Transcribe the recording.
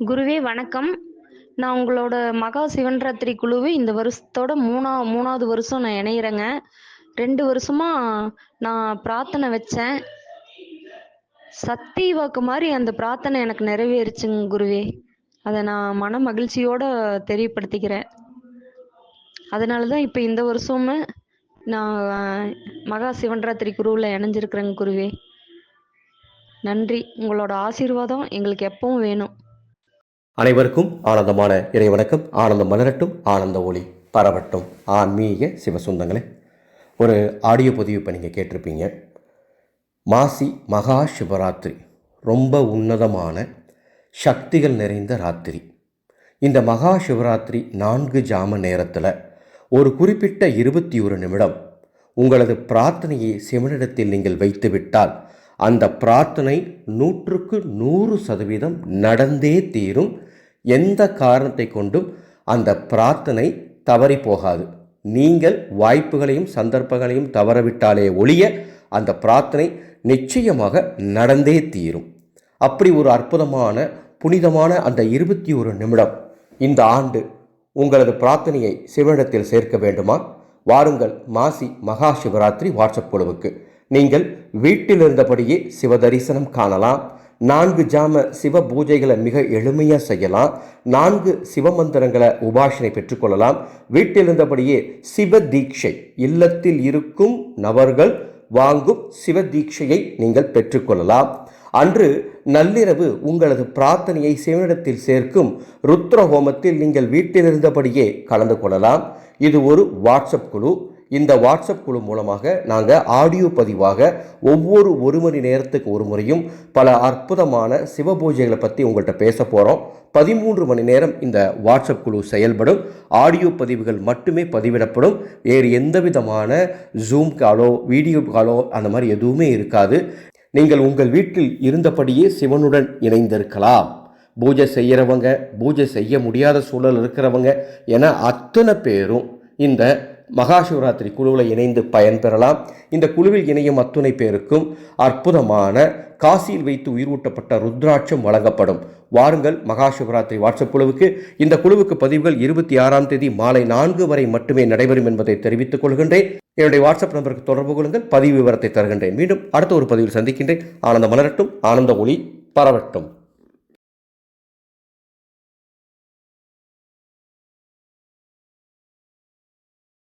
குருவே வணக்கம். நான் உங்களோட மகா சிவன்ராத்திரி குழுவு இந்த வருஷத்தோட மூணா மூணாவது வருஷம் நான் இணையிறேங்க. ரெண்டு வருஷமா நான் பிரார்த்தனை வச்சேன். சக்தி வாக்கு மாதிரி அந்த பிரார்த்தனை எனக்கு நிறைவேறுச்சுங்க குருவே. அதை நான் மன மகிழ்ச்சியோட தெரியப்படுத்திக்கிறேன். அதனால தான் இப்போ இந்த வருஷமும் நான் மகா சிவன்ராத்திரி குருவில் இணைஞ்சிருக்கிறேங்க குருவே. நன்றி. உங்களோட ஆசீர்வாதம் எங்களுக்கு எப்பவும் வேணும். அனைவருக்கும் ஆனந்தமான இறை வணக்கம். ஆனந்தம் மலரட்டும் ஆனந்த ஒளி பரவட்டும். ஆன்மீக சிவசுந்தங்களே ஒரு ஆடியோ பதிவு இப்போ நீங்கள் கேட்டிருப்பீங்க. மாசி மகா சிவராத்திரி ரொம்ப உன்னதமான சக்திகள் நிறைந்த ராத்திரி. இந்த மகா சிவராத்திரி நான்கு ஜாம நேரத்தில் ஒரு குறிப்பிட்ட இருபத்தி ஒரு நிமிடம் உங்களது பிரார்த்தனையை சிவனிடத்தில் நீங்கள் வைத்துவிட்டால் அந்த பிரார்த்தனை நூற்றுக்கு நூறு சதவீதம் நடந்தே தீரும். எந்த காரணத்தை கொண்டும் அந்த பிரார்த்தனை தவறி போகாது. நீங்கள் வாய்ப்புகளையும் சந்தர்ப்பங்களையும் தவறவிட்டாலே ஒழிய அந்த பிரார்த்தனை நிச்சயமாக நடந்தே தீரும். அப்படி ஒரு அற்புதமான புனிதமான அந்த இருபத்தி ஒரு நிமிடம் இந்த ஆண்டு உங்களது பிரார்த்தனையை சிவனிடத்தில் சேர்க்க வேண்டுமா? வாருங்கள் மாசி மகா சிவராத்திரி வாட்ஸ்அப் குழுவுக்கு. நீங்கள் வீட்டில் இருந்தபடியே சிவ தரிசனம் காணலாம். நான்கு ஜாம சிவ பூஜைகளை மிக எளிமையாக செய்யலாம். நான்கு சிவமந்திரங்களை உபாசனை பெற்றுக்கொள்ளலாம் வீட்டில் இருந்தபடியே சிவ தீட்சை இல்லத்தில் இருக்கும் நபர்கள் வாங்கும் சிவ தீட்சையை நீங்கள் பெற்றுக்கொள்ளலாம் அன்று நள்ளிரவு உங்களது பிரார்த்தனையை சிவனிடத்தில் சேர்க்கும் ருத்ர ஹோமத்தில் நீங்கள் வீட்டில் இருந்தபடியே கலந்து கொள்ளலாம். இது ஒரு வாட்ஸ்அப் குழு. இந்த வாட்ஸ்அப் குழு மூலமாக நாங்கள் ஆடியோ பதிவாக ஒவ்வொரு ஒரு மணி நேரத்துக்கு ஒரு முறையும் பல அற்புதமான சிவ பூஜைகளை பற்றி உங்கள்கிட்ட பேச போகிறோம் பதிமூன்று மணி நேரம் இந்த வாட்ஸ்அப் குழு செயல்படும். ஆடியோ பதிவுகள் மட்டுமே பதிவிடப்படும். வேறு எந்த விதமான ஜூம் காலோ வீடியோ காலோ அந்த மாதிரி எதுவுமே இருக்காது. நீங்கள் உங்கள் வீட்டில் இருந்தபடியே சிவனுடன் இணைந்திருக்கலாம். பூஜை செய்கிறவங்க பூஜை செய்ய முடியாத சூழல் இருக்கிறவங்க என அத்தனை பேரும் இந்த மகா சிவராத்திரி குழுவில் இணைந்து பயன்பெறலாம். இந்த குழுவில் இணையும் அத்துணை பேருக்கும் அற்புதமான காசியில் வைத்து உயிரூட்டப்பட்ட ருத்ராட்சம் வழங்கப்படும். வாருங்கள் மகா சிவராத்திரி வாட்ஸ்அப் குழுவுக்கு. இந்த குழுவுக்கு பதிவுகள் இருபத்தி ஆறாம் தேதி மாலை நான்கு வரை மட்டுமே நடைபெறும் என்பதை தெரிவித்துக் கொள்கின்றேன். என்னுடைய வாட்ஸ்அப் நம்பருக்கு தொடர்பு கொள்ளுங்கள் பதிவு விவரத்தை தருகின்றேன். மீண்டும் அடுத்த ஒரு பதிவில் சந்திக்கின்றேன். ஆனந்த மலரட்டும் ஆனந்த ஒளி பரவட்டும்.